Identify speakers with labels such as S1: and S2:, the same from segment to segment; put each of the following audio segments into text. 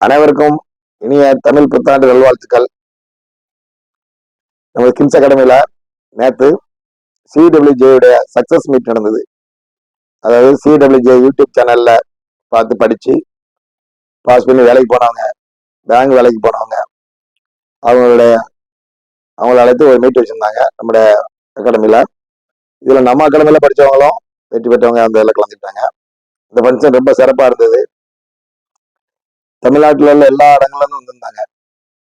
S1: அனைவருக்கும் இனிய தமிழ் புத்தாண்டு நல்வாழ்த்துக்கள். நமது கிம்ஸ் அகாடமியில நேற்று சிடபிள்யூஜேயுடைய சக்சஸ் மீட் நடந்தது. அதாவது சிடபிள்யூஜே யூடியூப் சேனல்ல பார்த்து படிச்சு பாஸ் பண்ணி வேலைக்கு போனவங்க பேங்க் வேலைக்கு போனவங்க அவங்களுடைய அவங்கள அழைத்து ஒரு மீட் வச்சிருந்தாங்க நம்முடைய அகாடமியில இதுல நம்ம அகாடமியில படிச்சவங்களும் வெற்றி பெற்றவங்க அந்த இதில் கலந்துட்டாங்க இந்த ஃபங்க்ஷன் ரொம்ப சிறப்பா இருந்தது. தமிழ்நாட்டில் உள்ள எல்லா இடங்கள்லேருந்து வந்திருந்தாங்க.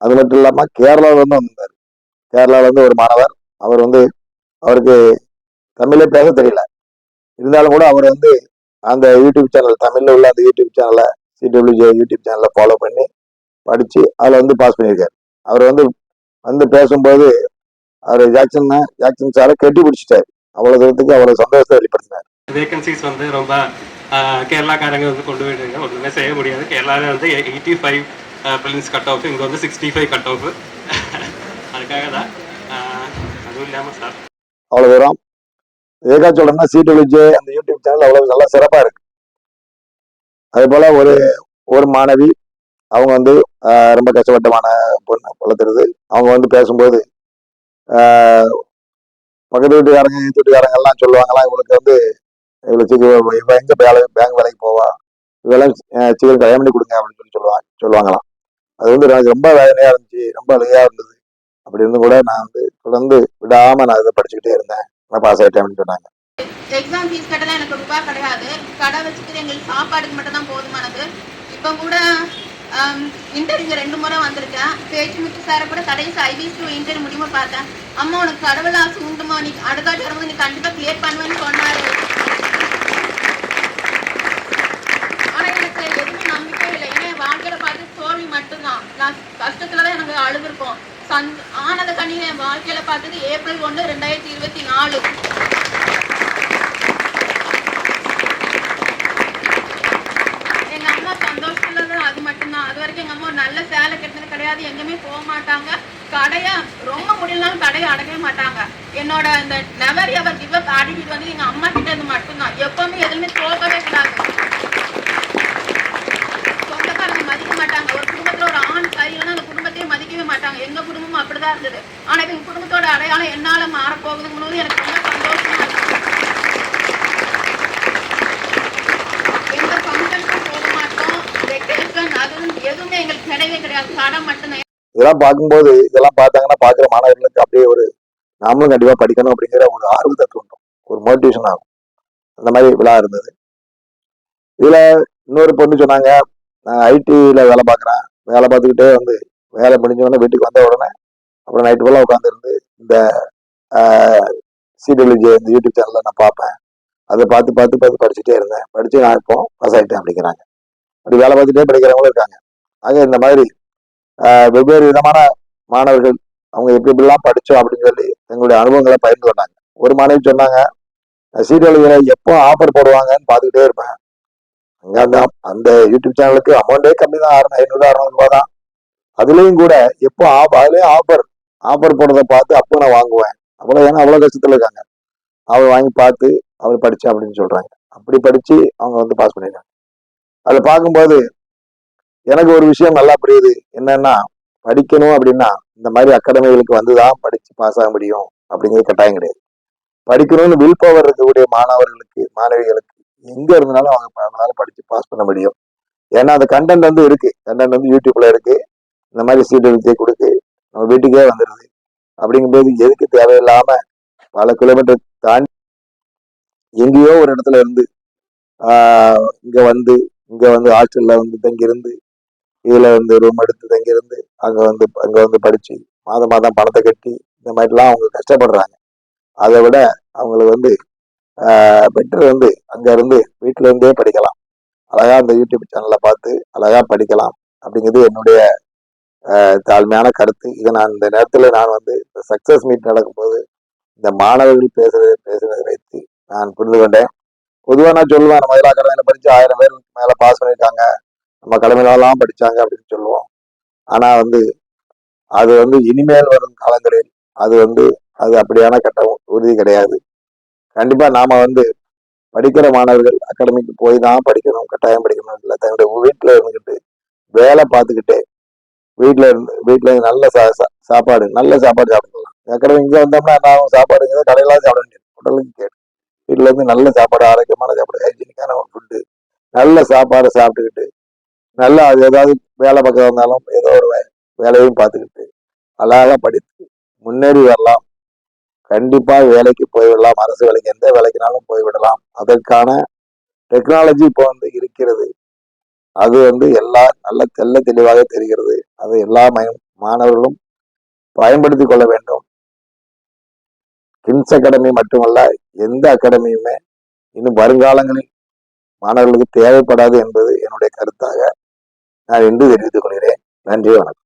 S1: அது மட்டும் இல்லாமல் கேரளாவிலேருந்து வந்திருந்தார். வந்திருந்தாரு ஒரு மாணவர். அவர் வந்து அவருக்கு தமிழே பேச தெரியல. இருந்தாலும் கூட அவர் வந்து அந்த யூடியூப் சேனல் தமிழ்ல உள்ள அந்த யூடியூப் சேனலை சிடபிள்யூஜே யூடியூப் சேனலை ஃபாலோ பண்ணி படிச்சு அதில் வந்து பாஸ் பண்ணியிருக்காரு. அவர் வந்து வந்து பேசும்போது அவர் ஜாக்சன் ஜாக்சன் சாரை கட்டி பிடிச்சிட்டாரு. அவ்வளோ தூரத்துக்கு அவ்வளோ சந்தோஷத்தை வெளிப்படுத்தினார்.
S2: வேகன்சிஸ் வந்து ரொம்ப கேரளாக்காரங்க வந்து கொண்டு போயிட்டு ஒன்றுமே செய்ய முடியாது கேரளாவில் வந்து eighty five films cut off இங்கே வந்து சிக்ஸ்டி ஃபைவ் கட் ஆஃப் அதுக்காக தான் அதுவும் இல்லாமல் சார்
S1: அவ்வளோ தூரம் ஏகாச்சோடனா சொல்றேன்னா சிடபிள்யூஜே அந்த யூடியூப் சேனல் அவ்வளோ நல்லா சிறப்பாக இருக்கு அதே போல் ஒரு ஒரு மாணவி அவங்க வந்து ரொம்ப கஷ்டப்பட்டமான பொண்ணு வளர்த்துறது அவங்க வந்து பேசும்போது பக்கத்து வீட்டுக்காரங்க வீட்டுக்காரங்க எல்லாம் சொல்லுவாங்களாம் இவங்களுக்கு வந்து இவ்வளவு சீக்கிரம் இவன் எங்க வேலை பேங்க் வேலைக்கு போவா? இதெல்லாம் சீக்கிரம் கல்யாணம் பண்ணி கொடுங்க அப்படின்னு சொல்லி சொல்லுவாங்க சொல்லுவாங்களாம். அது வந்து எனக்கு ரொம்ப வேதனையா இருந்துச்சு ரொம்ப அழுகையா இருந்தது. அப்படி இருந்து கூட நான் வந்து தொடர்ந்து விடாம நான் இதை படிச்சுக்கிட்டே இருந்தேன். நான் பாஸ் ஆயிட்டேன் அப்படின்னு சொன்னாங்க.
S3: எக்ஸாம் ஃபீஸ் கட்டலாம் எனக்கு ரூபாய் கிடையாது. கடை வச்சுக்கிட்டு எங்களுக்கு சாப்பாடுக்கு மட்டும் தான் போதுமானது. இப்போ கூட இன்டர்வியூ ரெண்டு முறை வந்திருக்கேன். பேச்சு முத்து சாரை கூட கடைசி ஐபிஎஸ் இன்டர்வியூ முடிவு பார்த்தேன். அம்மா உனக்கு கடவுள் ஆசை உண்டுமா? நீ அடுத்த வாட்டி வரும்போது நீ கண்டிப்பாக கிளியர் பண்ணுவேன்னு சொன்னாரு ஆனா எனக்கு எதுவுமே நம்பிக்கை இல்லை ஏன்னா என் வாழ்க்கையில பார்த்து தோல்வி மட்டும்தான் நான் கஷ்டத்துல சந்த் ஆனந்த கண்ணீர் என் வாழ்க்கையில பார்த்தது ஏப்ரல் ஒன்று ரெண்டாயிரத்தி இருபத்தி நாலு. எங்க அம்மா சந்தோஷத்துல அது மட்டும்தான். அது வரைக்கும் எங்க அம்மா ஒரு நல்ல சேலை கட்டினது கிடையாது. எங்கேயுமே போக மாட்டாங்க. கடைய ரொம்ப முடியலனாலும் கடையை அடக்கவே மாட்டாங்க. என்னோட இந்த never ever give up attitude வந்து எங்க அம்மா கிட்ட இருந்து மட்டும்தான். எப்பவுமே எதுவுமே தோக்கவே கூடாது. சொந்தக்காரங்க மதிக்க மாட்டாங்க. ஒரு குடும்பத்துல ஒரு ஆண் சரியில்லைன்னா அந்த குடும்பம் குடும்பமும் இருந்தது. ஆனா இப்ப எங்க குடும்பத்தோட அடையாளம் என்னால மாறப்போகுதுங்கிறது எனக்கு ரொம்ப சந்தோஷமா இருக்கு. எந்த ஃபங்க்ஷனுக்கும் போக மாட்டோம். வெக்கேஷன் அது எதுவுமே எங்களுக்கு கிடையவே கிடையாது. கடை மட்டும்தான்.
S1: இதெல்லாம் பார்க்கும்போது இதெல்லாம் பார்த்தாங்கன்னா பார்க்குற மாணவர்களுக்கு அப்படியே ஒரு நாமளும் கண்டிப்பாக படிக்கணும் அப்படிங்கிற ஒரு ஆர்வத்தை தூண்டும். ஒரு மோட்டிவேஷன் ஆகும். அந்த மாதிரி விழா இருந்தது. இதில் இன்னொரு பொண்ணு சொன்னாங்க நான் ஐடியில் வேலை பார்க்குறேன். வேலை பார்த்துக்கிட்டே வந்து வேலை முடிஞ்ச உடனே வீட்டுக்கு வந்த உடனே அப்புறம் நைட்டு ஃபுல்லாக உட்காந்துருந்து இந்த சிடபிள்யூஜே இந்த யூடியூப் சேனல்ல நான் பார்ப்பேன். அதை பார்த்து பார்த்து பார்த்து படிச்சுட்டே இருந்தேன். படிச்சு நான் இப்போ பாஸ் ஆகிட்டேன் அப்படிங்கிறாங்க. அப்படி வேலை பார்த்துட்டே படிக்கிறவங்களும் இருக்காங்க. ஆக இந்த மாதிரி வெவ்வேறு விதமான மாணவர்கள் அவங்க எப்படி எப்படிலாம் படித்தோம் அப்படின்னு சொல்லி எங்களுடைய அனுபவங்களை பகிர்ந்து கொண்டாங்க. ஒரு மாணவி சொன்னாங்க சீரியல்களை எப்போ ஆஃபர் போடுவாங்கன்னு பார்த்துக்கிட்டே இருப்பேன். அங்கே அந்த அந்த யூடியூப் சேனலுக்கு அமௌண்ட்டே கம்மி தான். ஆறு ஐநூறு அறுநூறுபா தான். அதுலேயும் கூட எப்போ ஆஃப் அதுலேயும் ஆஃபர் ஆஃபர் போடுறதை பார்த்து அப்போ நான் வாங்குவேன். அவ்வளோ ஏன்னா அவ்வளோ கஷ்டத்தில் இருக்காங்க. அவள் வாங்கி பார்த்து அவள் படிச்சா அப்படின்னு சொல்கிறாங்க அப்படி படித்து அவங்க வந்து பாஸ் பண்ணிடுறாங்க அதை பார்க்கும்போது எனக்கு ஒரு விஷயம் நல்லா புரியுது. என்னன்னா படிக்கணும் அப்படின்னா இந்த மாதிரி அகாடமிகளுக்கு வந்து தான் படித்து பாஸ் ஆக முடியும் அப்படிங்கிறது கட்டாயம் கிடையாது. படிக்கணும்னு வில் பவர் இருக்கக்கூடிய மாணவர்களுக்கு மாணவிகளுக்கு எங்கே இருந்தாலும் அவங்க அவங்களால படித்து பாஸ் பண்ண முடியும். ஏன்னா அந்த கண்டென்ட் வந்து இருக்குது கண்டென்ட் வந்து யூடியூப்பில் இருக்குது இந்த மாதிரி சீட் எழுதி கொடுக்கு நம்ம வீட்டுக்கே வந்துடுது அப்படிங்கும்போது எதுக்கு தேவையில்லாம பல கிலோமீட்டர் தாண்டி எங்கேயோ ஒரு இடத்துல இருந்து இங்க வந்து இங்க வந்து ஹாஸ்டல்ல வந்து தங்கியிருந்து இதுல வந்து ரூம் எடுத்து தங்கியிருந்து அங்க வந்து அங்க வந்து படிச்சு மாதம் மாதம் பணத்தை கட்டி இந்த மாதிரிலாம் அவங்க கஷ்டப்படுறாங்க. அதை விட அவங்களுக்கு வந்து பெட்டர் வந்து அங்க இருந்து வீட்டுல இருந்தே படிக்கலாம். அழகா அந்த யூடியூப் சேனல்ல பார்த்து அழகா படிக்கலாம். அப்படிங்கிறது என்னுடைய தாழ்மையான கருத்து. இதை நான் இந்த நேரத்தில் நான் வந்து சக்சஸ் மீட் நடக்கும்போது இந்த மாணவர்கள் பேசுறது பேசுறதை வைத்து நான் புரிந்து கொண்டேன். பொதுவாக நான் சொல்லுவேன் நம்ம மயிலா அகாடமியில் படிச்சு ஆயிரம் பேர் மேலே பாஸ் பண்ணியிருக்காங்க. நம்ம கடமையிலலாம் படிச்சாங்க அப்படின்னு சொல்லுவோம். ஆனா வந்து அது வந்து இனிமேல் வரும் காலங்களில் அது வந்து அது அப்படியான கட்டம் உறுதி கிடையாது. கண்டிப்பா நாம வந்து படிக்கிற மாணவர்கள் அகாடமிக்கு போய் தான் படிக்கணும் கட்டாயம் படிக்கணும். இல்லை தன்னுடைய வீட்டில் இருந்துக்கிட்டு வேலை பார்த்துக்கிட்டே வீட்டில் இருந்து வீட்டில் இருந்து நல்ல சா சா- சாப்பாடு நல்ல சாப்பாடு சாப்பிடலாம். அக்கறை இங்கே வந்தோம்னா நான் சாப்பாடு இங்கே கடையில சாப்பிட வேண்டியது. உடலுக்கு கேட்டு வீட்டில் இருந்து நல்ல சாப்பாடு ஆரோக்கியமான சாப்பாடு ஹைஜீனிக்கான ஃபுட்டு நல்ல சாப்பாடு சாப்பிட்டுக்கிட்டு நல்லா அது ஏதாவது வேலை பக்கம் வந்தாலும் ஏதோ ஒரு வே- வேலையும் பார்த்துக்கிட்டு அழகாக படித்து முன்னேறி வரலாம். கண்டிப்பாக வேலைக்கு போய்விடலாம் அரசு வேலைக்கு எந்த வேலைக்குனாலும் போய்விடலாம் அதற்கான டெக்னாலஜி இப்போ வந்து இருக்கிறது. அது வந்து எல்லா நல்ல தெள்ள தெளிவாக தெரிகிறது. அது எல்லா மாணவர்களும் பயன்படுத்தி கொள்ள வேண்டும். கிம்ஸ் அகாடமி மட்டுமல்ல எந்த அகாடமியுமே இன்னும் வருங்காலங்களில் மாணவர்களுக்கு தேவைப்படாது என்பது என்னுடைய கருத்தாக நான் இன்று தெரிவித்துக் கொள்கிறேன். நன்றி வணக்கம்.